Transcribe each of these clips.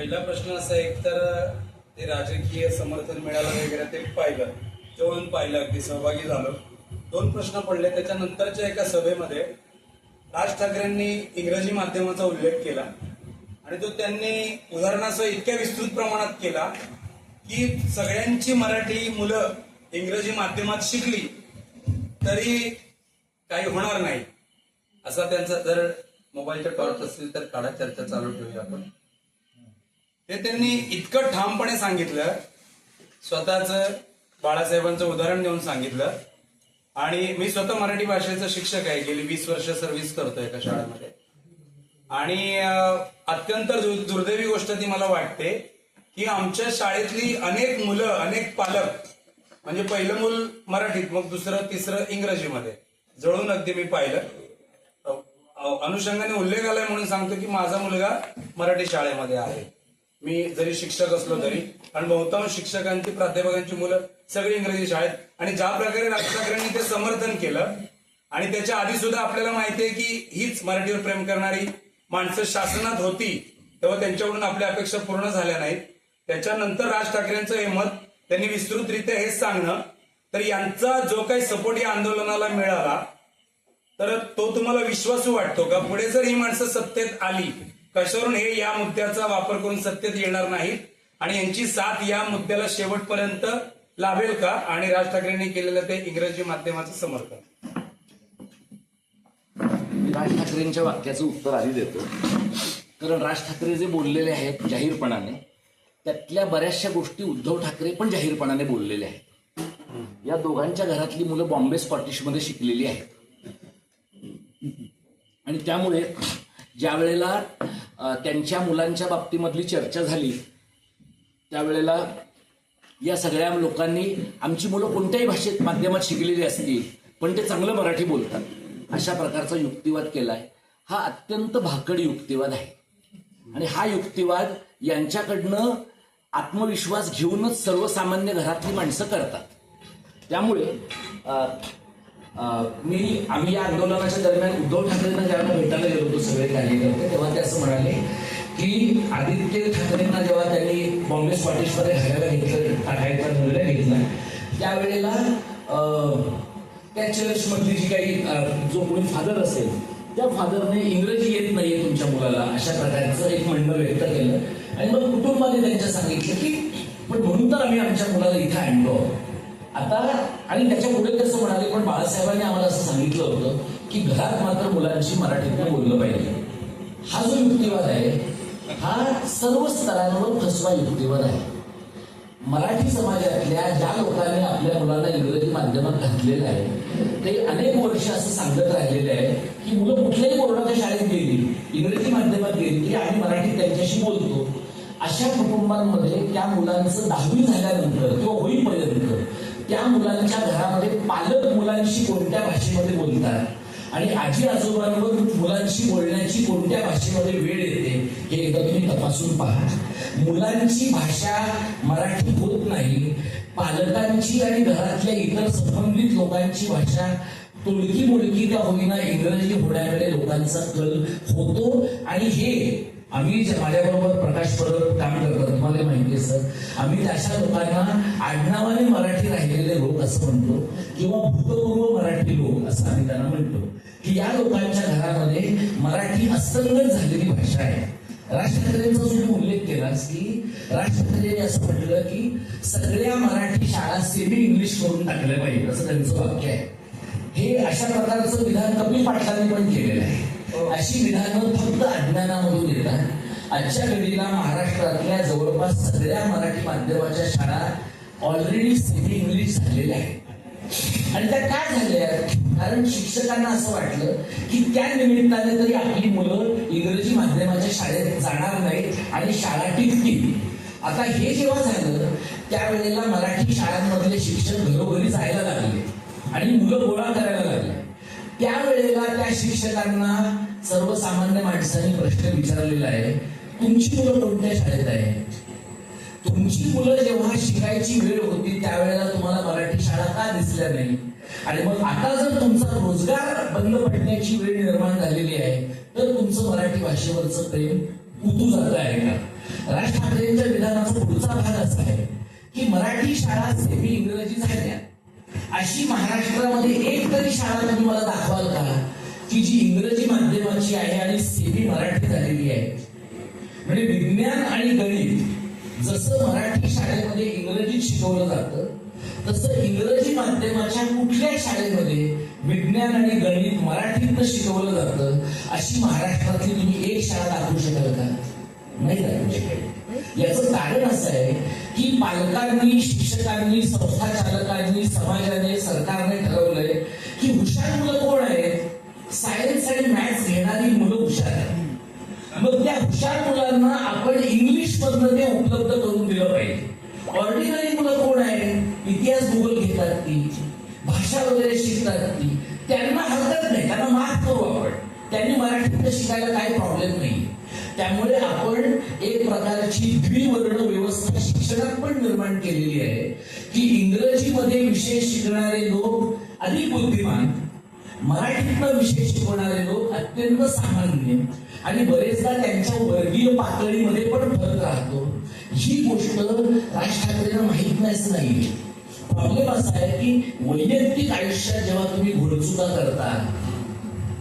पहिला प्रश्न असा एक तर ते राजकीय समर्थन मिळालं वगैरे ते पाहिलं. जेवण पाहिलं अगदी सहभागी झालो. दोन प्रश्न पडले. त्याच्यानंतरच्या एका सभेमध्ये राज ठाकरेंनी इंग्रजी माध्यमाचा उल्लेख केला आणि तो त्यांनी उदाहरणासह इतक्या विस्तृत प्रमाणात केला की सगळ्यांची मराठी मुलं इंग्रजी माध्यमात शिकली तरी काही होणार नाही. असा त्यांचा जर मोबाईलच्या टॉर्च असतील तर काढा चर्चा चालू ठेवूया आपण. ते त्यांनी इतकं ठामपणे सांगितलं. स्वतःच बाळासाहेबांचं उदाहरण देऊन सांगितलं. आणि मी स्वतः मराठी भाषेचं शिक्षक आहे. गेली वीस वर्ष सर्व्हिस करतोय एका शाळेमध्ये. आणि अत्यंत दुर्दैवी गोष्ट ती मला वाटते की आमच्या शाळेतली अनेक मुलं अनेक पालक म्हणजे पहिलं मूल मराठीत मग दुसरं तिसरं इंग्रजीमध्ये. जळून अगदी मी पाहिलं. अनुषंगाने उल्लेख आलाय म्हणून सांगतो की माझा मुलगा मराठी शाळेमध्ये आहे. मी जरी शिक्षक असलो तरी पण बहुतांश शिक्षकांची प्राध्यापकांची मुलं सगळी इंग्रजी शाळेत. आणि ज्या प्रकारे राज ठाकरेंनी ते समर्थन केलं आणि त्याच्या आधी सुद्धा आपल्याला माहिती आहे की हीच मराठीवर प्रेम करणारी माणसं शासनात होती तेव्हा त्यांच्याकडून आपल्या अपेक्षा पूर्ण झाल्या नाहीत. त्याच्यानंतर राज ठाकरेंचं हे मत त्यांनी विस्तृतरित्या हेच सांगणं तर यांचा जो काही सपोर्ट या आंदोलनाला मिळाला तर तो तुम्हाला विश्वासू वाटतो का? पुढे जर ही माणसं सत्तेत आली कशावरून हे या मुद्द्याचा वापर करून सत्तेत येणार नाहीत. आणि यांची साथ या मुद्द्याला शेवटपर्यंत लाभेल का? आणि राज ठाकरेंनी केलेलं ते इंग्रजी माध्यमाचं समर्थन राज ठाकरेंच्या वाक्याचं उत्तर आधी देतो. कारण राज ठाकरे जे बोललेले आहेत जाहीरपणाने त्यातल्या बऱ्याचशा गोष्टी उद्धव ठाकरे पण जाहीरपणाने बोललेल्या आहेत. या दोघांच्या घरातली मुलं बॉम्बे स्कॉटिशमध्ये शिकलेली आहेत. आणि त्यामुळे ज्या वेळेला त्यांच्या मुलांच्या बाबतीमधली चर्चा झाली त्यावेळेला या सगळ्या लोकांनी आमची मुलं कोणत्याही भाषेत माध्यमात शिकलेली असतील पण ते चांगलं मराठी बोलतात अशा प्रकारचा युक्तिवाद केलाय. हा अत्यंत भाकड युक्तिवाद आहे. आणि हा युक्तिवाद यांच्याकडनं आत्मविश्वास घेऊनच सर्वसामान्य घरातली माणसं करतात. त्यामुळे मी आम्ही या आंदोलनाच्या दरम्यान उद्धव ठाकरेंना ज्यावेळेला भेटायला गेलो होतो सगळे कार्यकर्ते तेव्हा ते असं म्हणाले की आदित्य ठाकरेंना जेव्हा त्यांनी बॉम्बे स्कॉटिशमध्ये हरायला घेतलं टाकायचा निर्णय घेतला त्यावेळेला त्या चर्चमधली जी काही जो कोणी फादर असेल त्या फादरने इंग्रजी येत नाहीये तुमच्या मुलाला अशा प्रकारचं एक म्हणणं व्यक्त केलं. आणि मग कुटुंबाने त्यांच्या सांगितलं की पण म्हणून तर आम्ही आमच्या मुलाला इथं आणलो. आता आणि त्याच्या पुढे कसं म्हणाले पण बाळासाहेबांनी आम्हाला असं सांगितलं होतं की घरात मात्र मुलांशी मराठीतनं बोललं पाहिजे. हा जो युक्तिवाद आहे हा सर्व स्तरांवर फसवा युक्तिवाद आहे. मराठी समाजातल्या ज्या लोकांनी आपल्या मुलांना इंग्रजी माध्यमात घातलेलं आहे ते अनेक वर्ष असं सांगत राहिलेले आहे की मुलं कुठल्याही बोर्डाच्या शाळेत गेली इंग्रजी माध्यमात गेली आणि मराठी त्यांच्याशी बोलतो अशा कुटुंबांमध्ये त्या मुलांचं दहावी झाल्यानंतर किंवा होईपर्यंत त्या मुलांच्या घरामध्ये पालक मुलांशी कोणत्या भाषेमध्ये बोलतात? आणि आजी आजोबांवर मुलांशी बोलण्याची कोणत्या भाषेमध्ये वेळ येते? हे एकदा तुम्ही तपासून पहा. मुलांची भाषा मराठी होत नाही. पालकांची आणि घरातल्या इतर संबंधित लोकांची भाषा तुळकी मुळकी त्या होईना इंग्रजी होण्याकडे लोकांचा कल होतो. आणि हे आम्ही माझ्याबरोबर प्रकाश परब काम करतात तुम्हाला माहिती आहे सर. आम्ही अशा लोकांना आडनावाने मराठी राहिलेले लोक असं म्हणतो किंवा भूतपूर्व मराठी लोक असं आम्ही त्यांना म्हणतो की या लोकांच्या घरामध्ये मराठी असंगत झालेली भाषा आहे. राज ठाकरेंचा तुम्ही उल्लेख केलास की राज ठाकरेंनी असं म्हटलं की सगळ्या मराठी शाळा सेमी इंग्लिश करून टाकल्या पाहिजे असं त्यांचं वाक्य आहे. हे अशा प्रकारचं विधान कपिल पाटलांनी पण केलेलं आहे. अशी विधानं फक्त अज्ञानामधून येतात. आजच्या घडीला महाराष्ट्रातल्या जवळपास सगळ्या मराठी माध्यमाच्या शाळा ऑलरेडी सेमी इंग्लिश झालेल्या आहेत. आणि त्या काय झाल्या? कारण शिक्षकांना असं वाटलं की त्या निमित्ताने तरी आपली मुलं इंग्रजी माध्यमाच्या शाळेत जाणार नाहीत आणि शाळा टिकतील. आता हे जेव्हा झालं त्यावेळेला मराठी शाळांमधले शिक्षक घरोघरी जायला लागले आणि मुलं गोळा करायला लागले. त्यावेळेला त्या शिक्षकांना सर्वसामान्य माणसांनी प्रश्न विचारलेला आहे तुमची मुलं कोणत्या शाळेत आहे तुमची मुलं जेव्हा शिकायची वेळ होती त्यावेळेला तुम्हाला मराठी शाळा का दिसल्या नाही? आणि मग आता जर तुमचा रोजगार बंद पडण्याची वेळ निर्माण झालेली आहे तर तुमचं मराठी भाषेवरचं प्रेम उतू झालं आहे का? राज ठाकरेंच्या विधानाचा पुढचा भाग असा आहे की मराठी शाळा सेमी इंग्रजी झाल्या अशी महाराष्ट्रामध्ये एक तरी शाळा तुम्ही मला दाखवाल का? की जी इंग्रजी माध्यमाची आहे आणि सेमी मराठी झालेली आहे. म्हणजे विज्ञान आणि गणित जसं मराठी शाळेमध्ये इंग्रजीत शिकवलं जातं तसं इंग्रजी माध्यमाच्या कुठल्या शाळेमध्ये विज्ञान आणि गणित मराठीतनं शिकवलं जातं अशी महाराष्ट्रातली तुम्ही एक शाळा दाखवू शकाल का? नाही दाखवू शकेल. याचं कारण असं आहे की पालकांनी शिक्षकांनी संस्था चालकांनी समाजाने सरकारने ठरवलंय की हुशार मुलं कोण आहे सगळे मॅथ्स घेणारी मुलं हुशार आहेत. मग त्या हुशार मुलांना आपण इंग्लिश मधनं ते उपलब्ध करून दिलं पाहिजे. ऑर्डिनरी मुलं कोण आहे इतिहास भूगोल घेतात ती भाषा वगैरे शिकतात ती त्यांना हरकत नाही. त्यांना माफ करू आपण. त्यांनी मराठीत शिकायला काही प्रॉब्लेम नाही. त्यामुळे आपण एक प्रकारची द्विवर्ण व्यवस्था शिक्षणात पण निर्माण केलेली आहे की इंग्रजीमध्ये विषय शिकणारे लोक अधिक बुद्धिमान मराठीतनं विषय शिकवणारे लोक अत्यंत सामान्य. आणि बरेचदा त्यांच्या वर्गीय पातळीमध्ये पण फरक राहतो. ही गोष्ट राज ठाकरेंना माहीत नाही असं नाहीये. प्रॉब्लेम असा आहे की वैयक्तिक आयुष्यात जेव्हा तुम्ही घोडचुका करता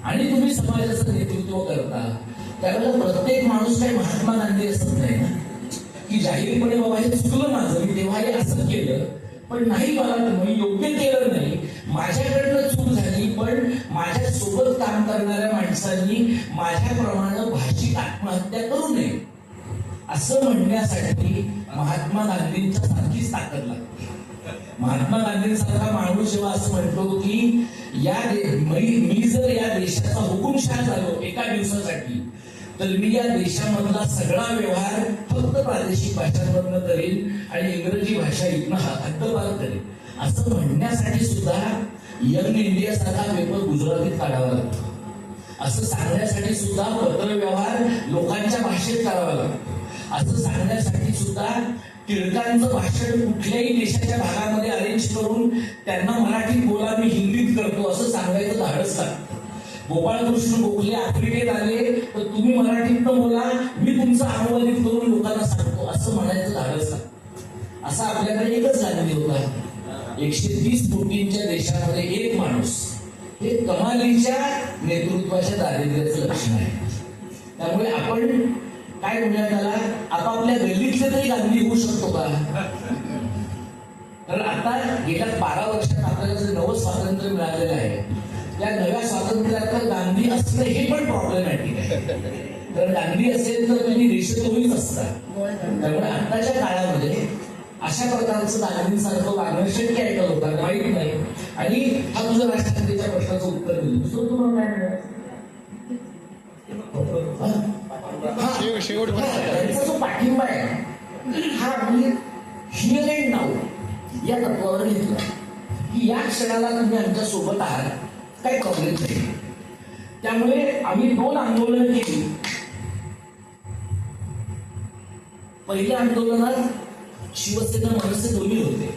आणि तुम्ही समाजाचं नेतृत्व करता त्यावेळेला प्रत्येक माणूस काही महात्मा गांधी असत नाही ना? की जाहीरपणे बाबा हे चुकलं माझं मी तेव्हा हे असं केलं पण नाही मला मी योग्य केलं नाही. माझ्याकडनं चूक झाली पण माझ्या सोबत काम करणाऱ्या माणसांनी माझ्याप्रमाणे भाषिक आत्महत्या करू नये. असं म्हणण्यासाठी महात्मा गांधींच्या सारखीच ताकद लागते. महात्मा गांधींसारखा माणूस जेव्हा असं म्हणतो की या दे- मी मी जर या देशाचा हुकुमशाह झालो एका दिवसासाठी तर मी या देशामधला सगळा व्यवहार फक्त प्रादेशिक भाषांमधनं करेन आणि इंग्रजी भाषा इथनं हद्दपार करेन. असं म्हणण्यासाठी सुद्धा यंग इंडिया सारखा पेपर गुजरातीत काढावा लागतो. असं सांगण्यासाठी सुद्धा पत्रव्यवहार लोकांच्या भाषेत करावा लागतो. असं सांगण्यासाठी सुद्धा टिळकांचं भाषण कुठल्याही देशाच्या भागामध्ये अरेंज करून त्यांना मराठीत बोला मी हिंदीत करतो असं सांगायचं धाडस लागतं गोपाळकृष्ण गोखले आफ्रिकेत आले तर तुम्ही मराठीत बोला मी तुमचं अनुवादित करून लोकांना सांगतो असं म्हणायचं धाडस लागतं असं आपल्याकडे एकच गांधी एकशे तीस कोटींच्या देशामध्ये एक माणूस. हे कमालीच्या नेतृत्वाच्या दारिद्र्याचं लक्षण आहे. त्यामुळे आपण काय म्हणूया त्याला? आपापल्या गल्लीतले तरी गांधी होऊ शकतो का? कारण आता गेल्या बारा वर्षात आपल्याला जे नवं स्वातंत्र्य मिळालेलं आहे त्या नव्या स्वातंत्र्यात गांधी असणं हे पण प्रॉब्लेमॅटिक आहे. तर गांधी असेल तर त्यांनी रेषेत देशद्रोहीच असतात त्यामुळे आताच्या काळामध्ये अशा प्रकारचं गांधींसारखं वागणं शक्य आहे का लोकांना माहीत नाही. आणि हा तुझा राष्ट्रपतीच्या प्रश्नाचं उत्तर दिलं. दुसरं तुम्हाला काय मिळालं? त्यांचा जो पाठिंबा आहे हा आम्ही हिअर अँड नाव या तत्वावर घेतला. की या क्षणाला तुम्ही आमच्यासोबत आहात काय प्रॉब्लेम नाही. त्यामुळे आम्ही दोन आंदोलन केली. पहिल्या आंदोलनात शिवसेना मनसे दोन्ही होते.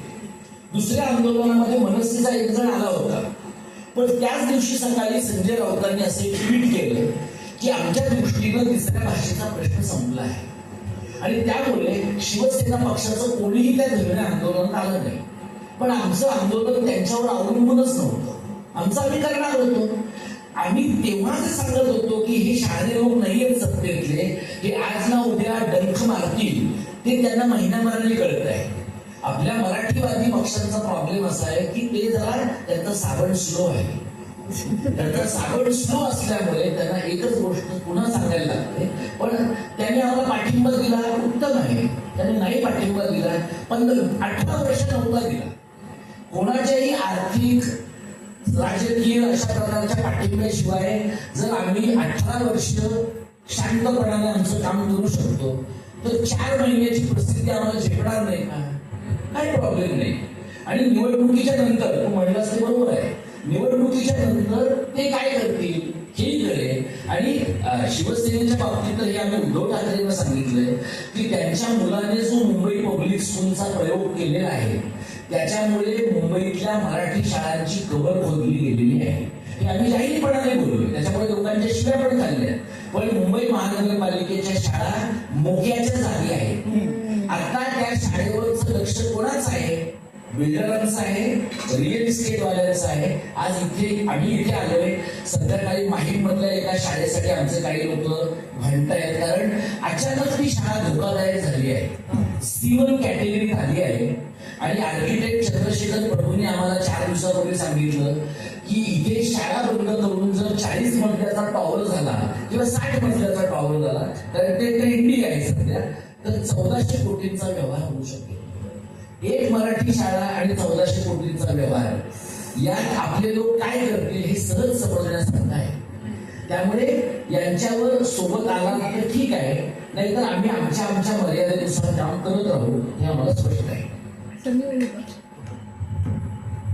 दुसऱ्या आंदोलनामध्ये मनसेचा एक जण आला होता. पण त्याच दिवशी सकाळी संजय राऊतांनी असे ट्विट केलं की आमच्या दृष्टीनं तिसऱ्या भाषेचा प्रश्न संपला आहे. आणि त्यामुळे शिवसेना पक्षाचं कोणीही त्या धरणे आंदोलनात आलं नाही. पण आमचं आंदोलन त्यांच्यावर अवलंबूनच नव्हतं. आमचं आम्ही करणार होतो. आम्ही तेव्हा जे सांगत होतो की हे शहाणे लोक नाहीयेत सत्तेतले. हे आज ना उद्या डंख मारतील. ते त्यांना महिन्याभराने कळत आहे आपल्या मराठीवादी पक्षांचा प्रॉब्लेम असा आहे की ते जरा त्यांचं साबण स्लो आहे. त्यांचा साबण स्लो असल्यामुळे त्यांना एकच गोष्ट पुन्हा सांगायला लागते. पण त्यांनी आम्हाला पाठिंबा दिला उत्तम आहे. त्यांनी नाही पाठिंबा दिला पण अठरा वर्ष नव्हता दिला. कोणाच्याही आर्थिक राजकीय अशा प्रकारच्या पाठिंब्याशिवाय जर आम्ही अठरा वर्ष शांतपणाने आमचं काम करू शकतो तर चार महिन्याची परिस्थिती आम्हाला झेपणार नाही. का काही प्रॉब्लेम नाही. आणि निवडणुकीच्या नंतर तू म्हणलास ते बरोबर आहे. निवडणुकीच्या नंतर ते काय करतील? हे करेल आणि शिवसेनेच्या बाबतीत हे आम्ही उद्धव ठाकरेंना सांगितलंय की त्यांच्या मुलाने जो मुंबई पब्लिक स्कूलचा प्रयोग केलेला आहे त्याच्यामुळे मुंबईतल्या मराठी शाळांची कबर खोदली गेलेली आहे. हे आम्ही जाहीरपणाने बोललोय. त्याच्यामुळे लोकांच्या शिव्या पण खाल्ल्या. पण मुंबई महानगरपालिकेच्या शाळा मोक्याच्या जागी आहेत. आता त्या शाळेवरचं लक्ष कोणाचं आहे? बिल्डरांचं आहे रिअल इस्टेट वाल्यांचं आहे. आज इथे आम्ही इथे आलोय संध्याकाळी माहीम मधल्या एका शाळेसाठी आमचे काही लोक म्हणतायत कारण अचानक ती शाळा धोकादायक झाली आहे. सी वन कॅटेगरीत आली आहे. आणि आर्किटेक्ट चंद्रशेखर प्रभूंनी आम्हाला चार दिवसापूर्वी सांगितलं की इथे शाळा बंद करून जर चाळीस मजल्याचा टॉवर झाला किंवा साठ मजल्याचा टॉवर झाला तर ते ट्रेंडिंग आहे सध्या. तर चौदाशे कोटींचा व्यवहार होऊ शकेल एक मराठी शाळा आणि चौदाशे कोटींचा व्यवहार. यात आपले लोक काय करतील हे सहज समजण्यासारखं आहे. त्यामुळे यांच्यावर सोबत आला तर ठीक आहे. नाहीतर आम्ही आमच्या आमच्या मर्यादेनुसार काम करत राहू हे आम्हाला स्पष्ट आहे.